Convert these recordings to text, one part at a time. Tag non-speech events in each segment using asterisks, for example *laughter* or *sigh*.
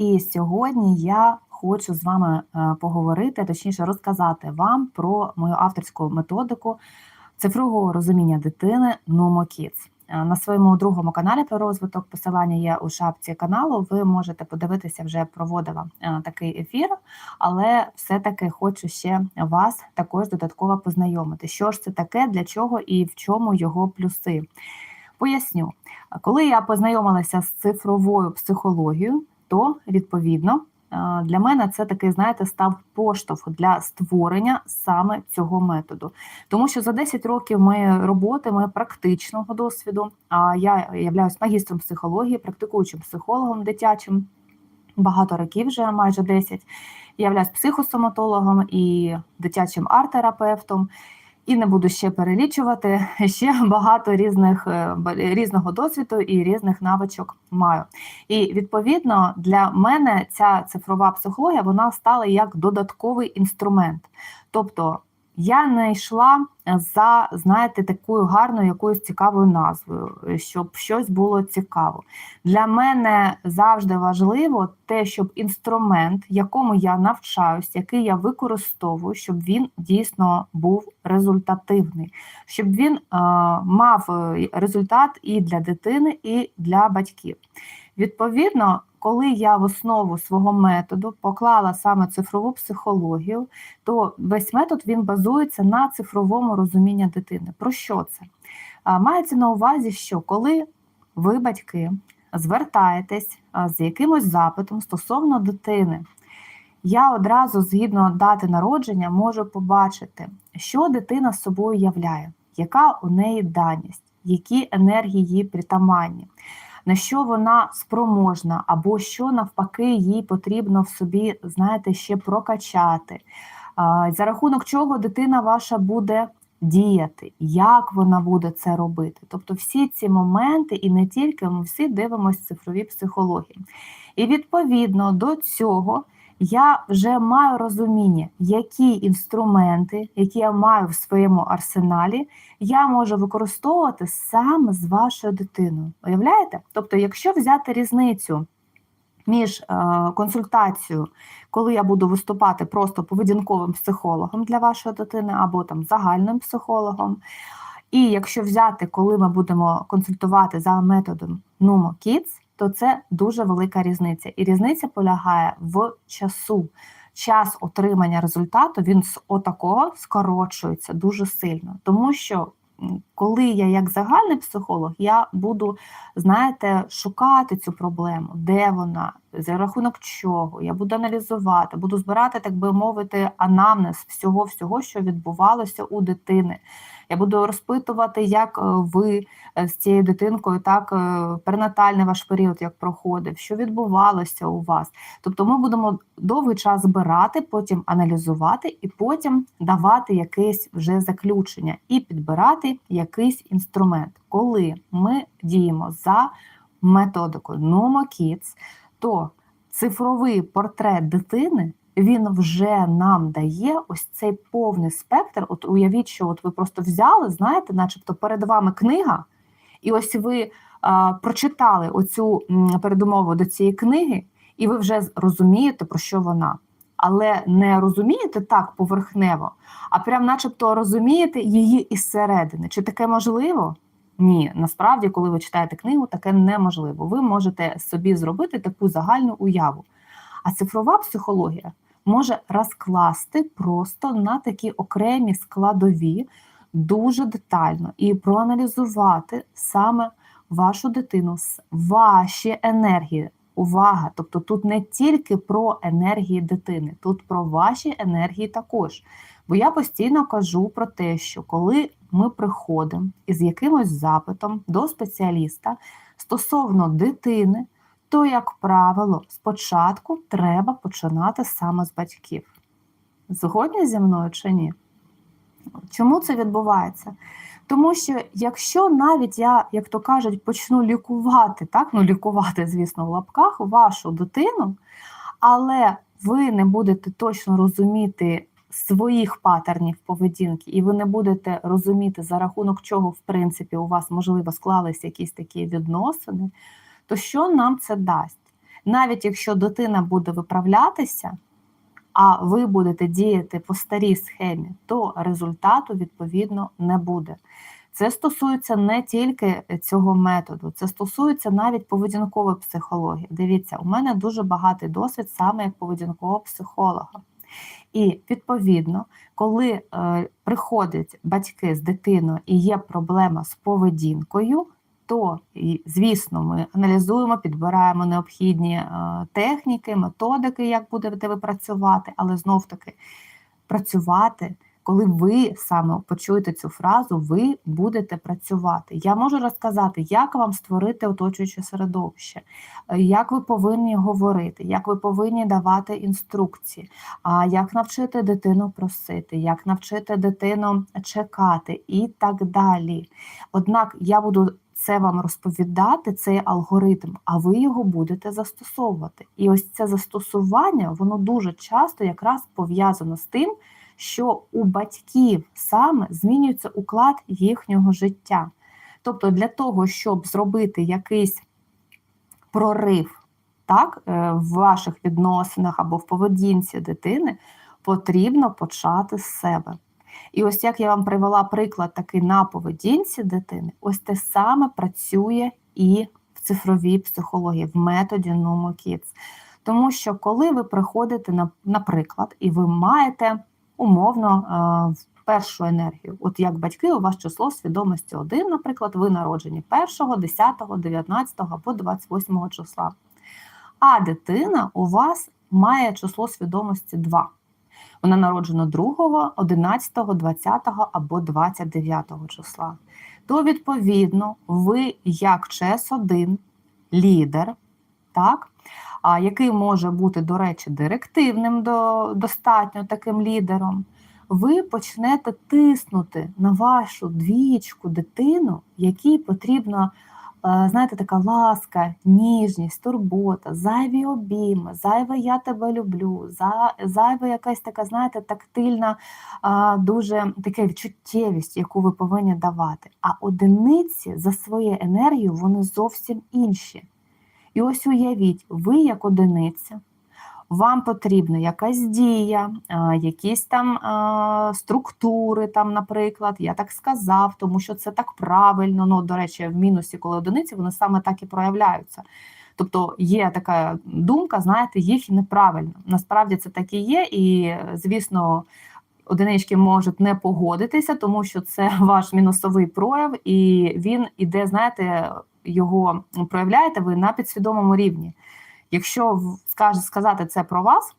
І сьогодні я хочу з вами е, поговорити, точніше розказати вам про мою авторську методику цифрового розуміння дитини Numo Kids. Е, На своєму другому каналі про розвиток посилання є у шапці каналу. Ви можете подивитися, вже проводила е, такий ефір, але все-таки хочу ще вас також додатково познайомити. Що ж це таке, для чого і в чому його плюси. Поясню, коли я познайомилася з цифровою психологією, то відповідно е, для мене це такий, знаєте, став поштовх для створення саме цього методу. Тому що за 10 років моєї роботи, моєї практичного досвіду, а я являюсь магістром психології, практикуючим психологом дитячим. Багато років вже майже 10. Я являюсь психосоматологом і дитячим арт-терапевтом. І не буду ще перелічувати ще багато різних е, різного досвіду і різних навичок маю. І відповідно для мене ця цифрова психологія вона стала як додатковий інструмент. Тобто я не йшла за, знаєте, такою гарною якоюсь цікавою назвою, е, щоб щось було цікаво. Для мене завжди важливо те, щоб інструмент, якому я навчаюсь, який я використовую, щоб він дійсно був результативний, щоб він е, мав е, результат і для дитини, і для батьків. Відповідно, коли я в основу свого методу поклала саме цифрову психологію, то весь метод він базується на цифровому розумінні дитини. Про що це? Мається на увазі, що коли ви, батьки, звертаєтесь з якимось запитом стосовно дитини, я одразу, згідно дати народження, можу побачити, що дитина з собою являє, яка у неї даність, які енергії їй притаманні, на що вона спроможна, або що навпаки їй потрібно в собі, знаєте, ще прокачати. За рахунок чого дитина ваша буде діяти, як вона буде це робити. Тобто всі ці моменти, і не тільки ми всі дивимося цифрові психології. І відповідно до цього я вже маю розуміння, які інструменти, які я маю в своєму арсеналі, я можу використовувати саме з вашою дитиною. Уявляєте? Тобто, якщо взяти різницю між е, консультацією, коли я буду виступати просто поведінковим психологом для вашої дитини, або там загальним психологом, і якщо взяти, коли ми будемо консультувати за методом Numo Kids, то це дуже велика різниця. І різниця полягає в часу. Час отримання результату він з отакого скорочується дуже сильно, тому що коли я як загальний психолог, я буду, знаєте, шукати цю проблему, де вона, за рахунок чого, я буду аналізувати, буду збирати, так би мовити, анамнез всього, всього, що відбувалося у дитини. Я буду розпитувати, як е, ви е, з цією дитинкою, так е, перинатальний ваш період як проходив, що відбувалося у вас. Тобто ми будемо довгий час збирати, потім аналізувати і потім давати якесь вже заключення і підбирати якийсь інструмент. Коли ми діємо за методикою Numo Kids, то цифровий портрет дитини він вже нам дає ось цей повний спектр. От уявіть, що от ви просто взяли, знаєте, начебто перед вами книга, і ось ви а, прочитали оцю передумову до цієї книги, і ви вже розумієте, про що вона. Але не розумієте так поверхнево, а прям начебто розумієте її із середини. Чи таке можливо? Ні, насправді, коли ви читаєте книгу, таке неможливо. Ви можете собі зробити таку загальну уяву. А цифрова психологія може розкласти просто на такі окремі складові дуже детально і проаналізувати саме вашу дитину, ваші енергії. Увага! Тобто тут не тільки про енергії дитини, тут про ваші енергії також. Бо я постійно кажу про те, що коли ми приходимо із якимось запитом до спеціаліста стосовно дитини, то, як правило, спочатку треба починати саме з батьків. Згодні зі мною чи ні? Чому це відбувається? Тому що якщо навіть я, як то кажуть, почну лікувати, так, ну лікувати, звісно, в лапках вашу дитину, але ви не будете точно розуміти своїх патернів поведінки, і ви не будете розуміти, за рахунок чого, в принципі, у вас можливо склалися якісь такі відносини, то що нам це дасть? навіть якщо дитина буде виправлятися, а ви будете діяти по старій схемі, то результату відповідно не буде. Це стосується не тільки цього методу, це стосується навіть поведінкової психології. Дивіться, у мене дуже багатий досвід саме як поведінкового психолога. І відповідно, коли е, приходять батьки з дитиною і є проблема з поведінкою, то, звісно, ми аналізуємо, підбираємо необхідні е, техніки, методики, як будете ви працювати, але знов таки працювати. Коли ви саме почуєте цю фразу, ви будете працювати. Я можу розказати, як вам створити оточуюче середовище, е, як ви повинні говорити, як ви повинні давати інструкції, як навчити дитину просити, як навчити дитину чекати і так далі. Однак я буду це вам розповідати, цей алгоритм, а ви його будете застосовувати. І ось це застосування, воно дуже часто якраз пов'язано з тим що у батьків саме змінюється уклад їхнього життя. Тобто, для того, щоб зробити якийсь прорив так, е, в ваших відносинах або в поведінці дитини, потрібно почати з себе. І ось як я вам привела приклад такий на поведінці дитини, ось те саме працює і в цифровій психології, в методі Numo Kids. Тому що коли ви приходите, на, наприклад, і ви маєте умовно в першу енергію. От як батьки, у вас число свідомості 1, наприклад, ви народжені 1, 10, 19 або 28 числа. А дитина у вас має число свідомості 2. Вона народжена 2, 11, 20 або 29 числа. То, відповідно, ви, як чес 1 лідер, так, який може бути, до речі, директивним до, достатньо таким лідером, ви почнете тиснути на вашу двічку дитину, якій потрібно, знаєте, така ласка, ніжність, турбота, зайві обійми, зайве я тебе люблю, зайва якась така, знаєте, тактильна, дуже така відчуттєвість, яку ви повинні давати. А одиниці за своєю енергією вони зовсім інші. І ось уявіть, ви як одиниця, вам потрібна якась дія, якісь там структури, там, наприклад, я так сказав, тому що це так правильно. Ну, до речі, в мінусі, коли одиниці, вони саме так і проявляються. Тобто є така думка, знаєте, їх неправильно. Насправді це так і є, і звісно. Одинички можуть не погодитися, тому що це *laughs* ваш мінусовий прояв, і він іде, знаєте, його проявляєте ви на підсвідомому рівні. Якщо сказати це про вас,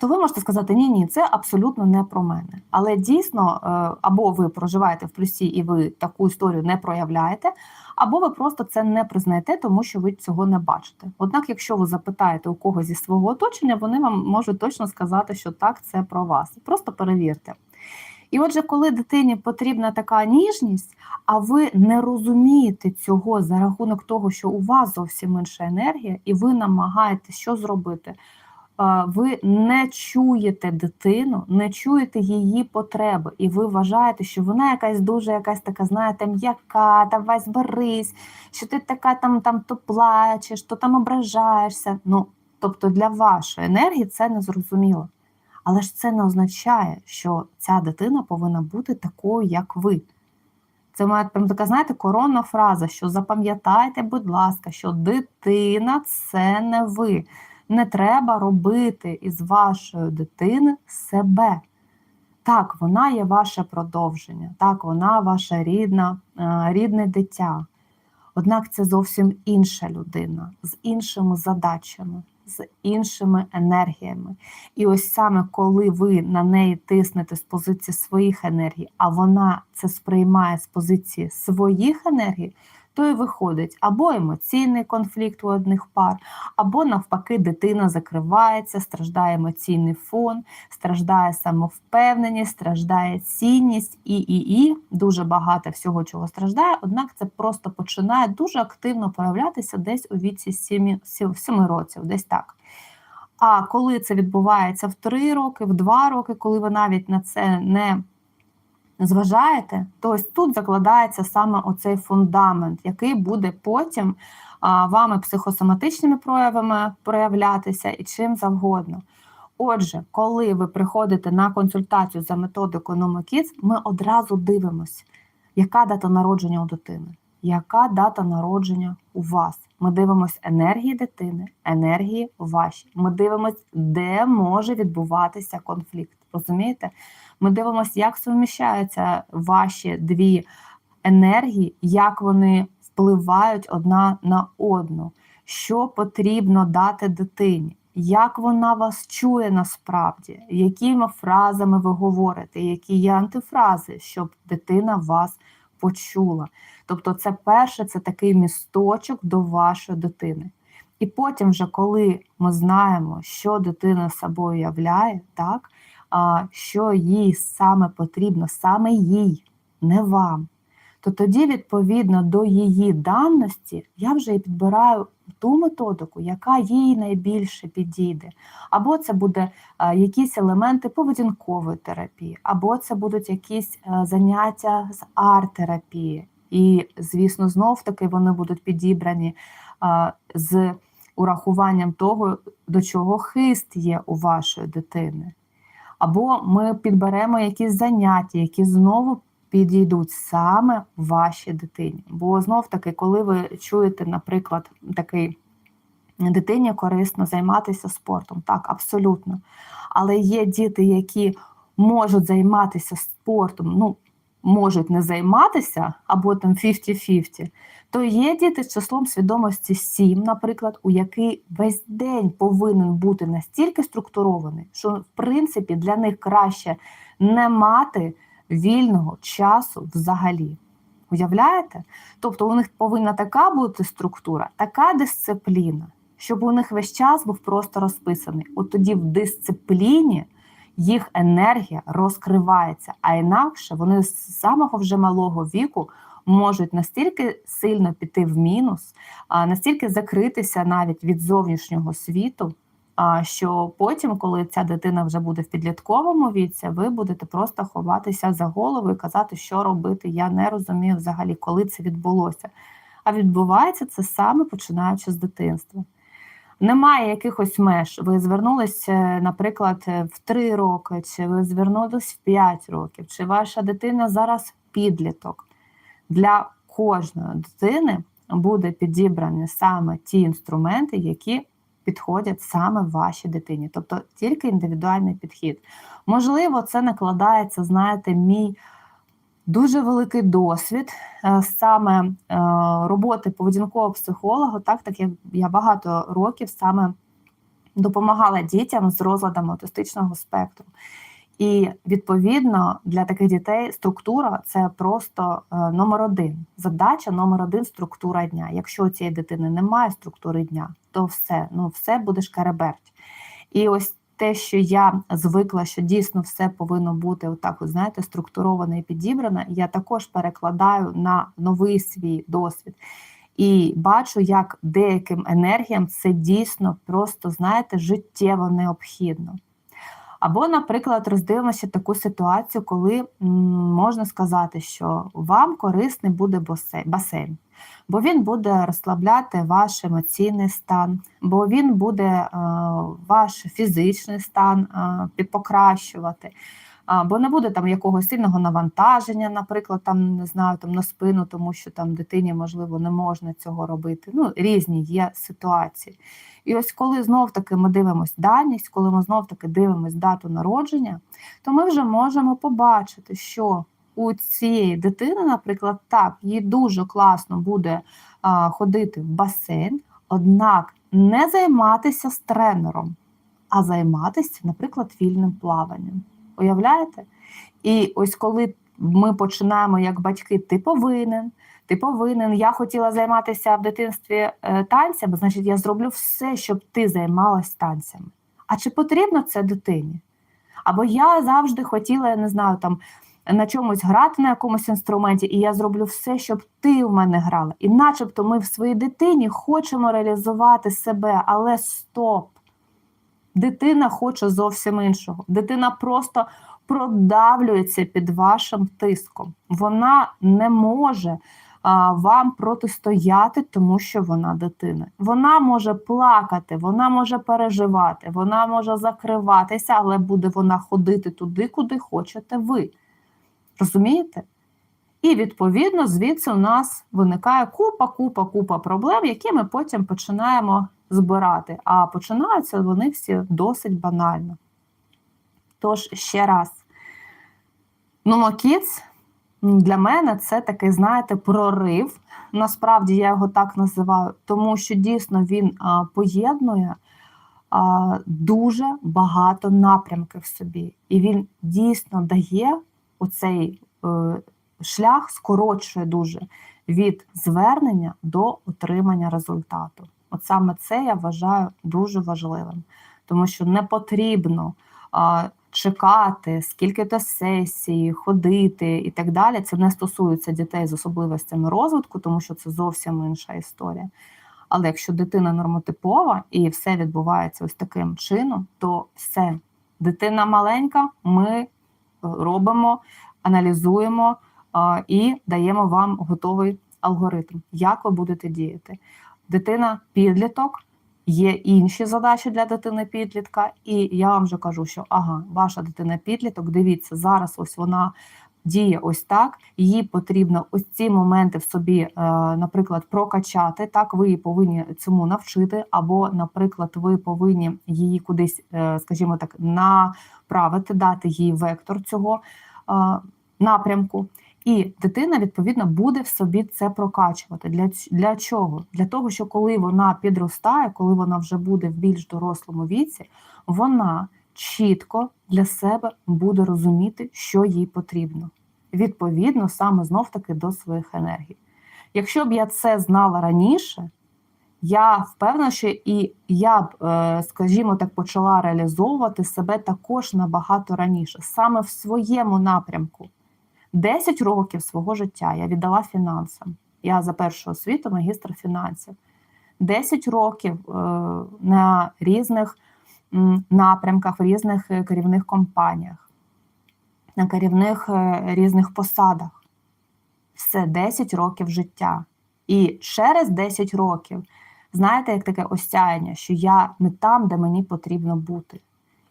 то ви можете сказати, ні, ні, це абсолютно не про мене. Але дійсно, е, або ви проживаєте в плюсі і ви таку історію не проявляєте, або ви просто це не признаєте, тому що ви цього не бачите. Однак, якщо ви запитаєте у когось зі свого оточення, вони вам можуть точно сказати, що так, це про вас. Просто перевірте. І отже, коли дитині потрібна така ніжність, а ви не розумієте цього за рахунок того, що у вас зовсім інша енергія, і ви намагаєтесь що зробити? Ви не чуєте дитину, не чуєте її потреби, і ви вважаєте, що вона якась дуже якась така, знаєте, м'яка, давай зберись, що ти така там там то плачеш, то там ображаєшся. Ну, Тобто для вашої енергії це не зрозуміло. Але ж це не означає, що ця дитина повинна бути такою, як ви. Це має прям така, знаєте, коронна фраза, що запам'ятайте, будь ласка, що дитина це не ви. Не треба робити із вашої дитини себе. Так, вона є ваше продовження, так, вона ваша рідна, е, рідне дитя. Однак це зовсім інша людина з іншими задачами з іншими енергіями. І ось саме коли ви на неї тиснете з позиції своїх енергій, а вона це сприймає з позиції своїх енергій, то і виходить або емоційний конфлікт у одних пар, або навпаки, дитина закривається, страждає емоційний фон, страждає самовпевненість, страждає цінність і і і дуже багато всього, чого страждає. Однак це просто починає дуже активно проявлятися десь у віці 7, 7 років, десь так. А коли це відбувається в 3 роки, в 2 роки, коли ви навіть на це не зважаєте, то ось тут закладається саме оцей фундамент, який буде потім вами психосоматичними проявами проявлятися і чим завгодно. Отже, коли ви приходите на консультацію за методикою NomoKids, ми одразу дивимося, яка дата народження у дитини, яка дата народження у вас. Ми дивимося енергії дитини, енергії ваші. Ми дивимося, де може відбуватися конфлікт. Розумієте? Ми дивимося, як суміщаються ваші дві енергії, як вони впливають одна на одну, що потрібно дати дитині, як вона вас чує насправді, якими фразами ви говорите, які є антифрази, щоб дитина вас почула. Тобто, це перше, це такий місточок до вашої дитини. І потім, вже коли ми знаємо, що дитина собою являє, так, що їй саме потрібно, саме їй, не вам, то тоді, відповідно до її даності, я вже і підбираю ту методику, яка їй найбільше підійде. Або це буде якісь елементи поведінкової терапії, або це будуть якісь заняття з арт-терапії. І, звісно, знов таки вони будуть підібрані з урахуванням того, до чого хист є у вашої дитини. Або ми підберемо якісь заняття, які знову підійдуть саме вашій дитині. Бо знов таки, коли ви чуєте, наприклад, такий дитині корисно займатися спортом, так, абсолютно. Але є діти, які можуть займатися спортом, ну, можуть не займатися, або там 50-50, то є діти з числом свідомості 7, наприклад, у який весь день повинен бути настільки структурований, що в принципі для них краще не мати вільного часу взагалі. Уявляєте? Тобто у них повинна така бути структура, така дисципліна, щоб у них весь час був просто розписаний. От тоді в дисципліні їх енергія розкривається, а інакше вони з самого вже малого віку можуть настільки сильно піти в мінус, настільки закритися навіть від зовнішнього світу. Що потім, коли ця дитина вже буде в підлітковому віці, ви будете просто ховатися за голову і казати, що робити. Я не розумію взагалі, коли це відбулося. А відбувається це саме починаючи з дитинства. Немає якихось меж. Ви звернулися, наприклад, в 3 роки, чи ви звернулись в 5 років, чи ваша дитина зараз підліток. Для кожної дитини буде підібрані саме ті інструменти, які підходять саме вашій дитині, тобто тільки індивідуальний підхід. Можливо, це накладається, знаєте, мій дуже великий досвід е, саме е, роботи поведінкового психолога, так, так як я багато років саме допомагала дітям з розладами аутистичного спектру. І відповідно для таких дітей структура це просто е, номер один. Задача номер один структура дня. Якщо у цієї дитини немає структури дня, то все ну все буде шкареберть. І ось те, що я звикла, що дійсно все повинно бути отак, от, знаєте, структуроване і підібране, я також перекладаю на новий свій досвід. І бачу, як деяким енергіям це дійсно просто, знаєте, життєво необхідно. Або, наприклад, роздивимося таку ситуацію, коли можна сказати, що вам корисний буде басейн, бо він буде розслабляти ваш емоційний стан, бо він буде е, ваш фізичний стан е, покращувати. Бо не буде там якогось сильного навантаження, наприклад, там не знаю, там на спину, тому що там дитині можливо не можна цього робити. Ну, різні є ситуації. І ось коли знов-таки ми дивимося даність, коли ми знов-таки дивимося дату народження, то ми вже можемо побачити, що у цієї дитини, наприклад, так, їй дуже класно буде а, ходити в басейн, однак не займатися з тренером, а займатися, наприклад, вільним плаванням. Уявляєте? І ось коли ми починаємо як батьки, ти повинен, ти повинен. Я хотіла займатися в дитинстві е, танцями, значить, я зроблю все, щоб ти займалась танцями. А чи потрібно це дитині? Або я завжди хотіла, я не знаю, там на чомусь грати на якомусь інструменті, і я зроблю все, щоб ти в мене грала. І начебто ми в своїй дитині хочемо реалізувати себе, але стоп! Дитина хоче зовсім іншого. Дитина просто продавлюється під вашим тиском. Вона не може а, вам протистояти, тому що вона дитина. Вона може плакати, вона може переживати, вона може закриватися, але буде вона ходити туди, куди хочете ви. Розумієте? І відповідно звідси у нас виникає купа, купа, купа проблем, які ми потім починаємо збирати. А починаються вони всі досить банально. Тож ще раз, Нумокіц для мене це такий, знаєте, прорив. Насправді я його так називаю, тому що дійсно він поєднує дуже багато напрямків в собі. І він дійсно дає оцей е, шлях, скорочує дуже від звернення до отримання результату. От саме це я вважаю дуже важливим, тому що не потрібно а, чекати, скільки то сесії, ходити і так далі. Це не стосується дітей з особливостями розвитку, тому що це зовсім інша історія. Але якщо дитина нормотипова і все відбувається ось таким чином, то все, дитина маленька, ми робимо, аналізуємо і даємо вам готовий алгоритм, як ви будете діяти. Дитина підліток. Є інші задачі для дитини підлітка, і я вам вже кажу, що ага, ваша дитина підліток, дивіться, зараз ось вона діє ось так. Їй потрібно ось ці моменти в собі, е, наприклад, прокачати. Так, ви її повинні цьому навчити, або, наприклад, ви повинні її кудись, е, скажімо так, направити, дати їй вектор цього е, напрямку. І дитина, відповідно, буде в собі це прокачувати. Для для чого? Для того, що коли вона підростає, коли вона вже буде в більш дорослому віці, вона чітко для себе буде розуміти, що їй потрібно. Відповідно, саме знов-таки до своїх енергій. Якщо б я це знала раніше, я впевнена, що і я б, е, скажімо так, почала реалізовувати себе також набагато раніше, саме в своєму напрямку. 10 років свого життя я віддала фінансам. Я за першу освіту магістр фінансів. 10 років е, на різних напрямках, в різних е, керівних компаніях, на керівних е, різних посадах. Все 10 років життя. І через 10 років, знаєте, як таке осяяння, що я не там, де мені потрібно бути.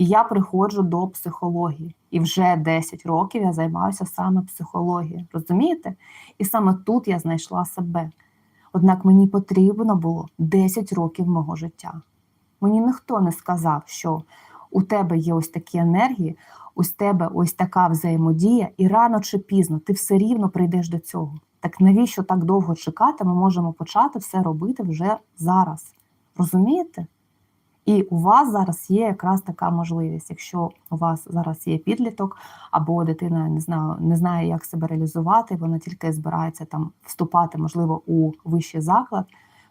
І я приходжу до психології. І вже 10 років я займаюся саме психологією. Розумієте? І саме тут я знайшла себе. Однак мені потрібно було 10 років мого життя. Мені ніхто не сказав, що у тебе є ось такі енергії, у тебе ось така взаємодія, і рано чи пізно ти все рівно прийдеш до цього. Так навіщо так довго чекати? Ми можемо почати все робити вже зараз. Розумієте? І у вас зараз є якраз така можливість, якщо у вас зараз є підліток, або дитина не знаю, не знає, як себе реалізувати, вона тільки збирається там вступати, можливо, у вищий заклад,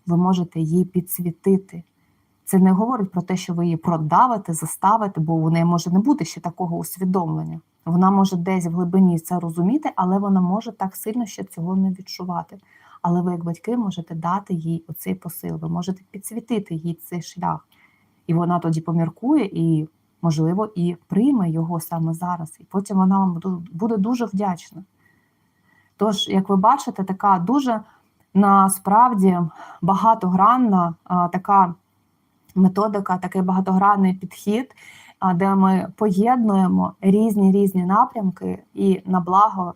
ви можете її підсвітити. Це не говорить про те, що ви її продавите, заставите, бо у неї може не бути ще такого усвідомлення. Вона може десь в глибині це розуміти, але вона може так сильно ще цього не відчувати. Але ви, як батьки, можете дати їй оцей посил, ви можете підсвітити їй цей шлях. І вона тоді поміркує і, можливо, і прийме його саме зараз. І потім вона вам буде дуже вдячна. Тож, як ви бачите, така дуже насправді багатогранна така методика, такий багатогранний підхід, де ми поєднуємо різні різні напрямки і на благо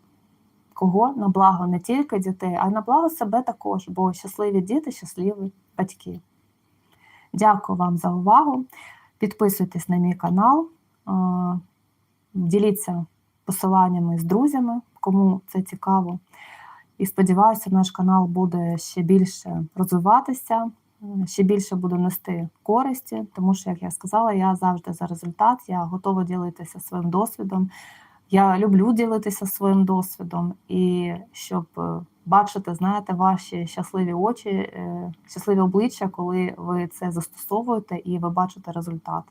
кого? На благо не тільки дітей, а на благо себе також, бо щасливі діти, щасливі батьки. Дякую вам за увагу. Підписуйтесь на мій канал, діліться посиланнями з друзями, кому це цікаво. І сподіваюся, наш канал буде ще більше розвиватися, ще більше буде нести користі, тому що, як я сказала, я завжди за результат, я готова ділитися своїм досвідом. Я люблю ділитися своїм досвідом і щоб бачити, знаєте, ваші щасливі очі, е, щасливі обличчя, коли ви це застосовуєте і ви бачите результат.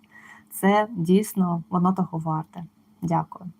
Це дійсно воно того варте. Дякую.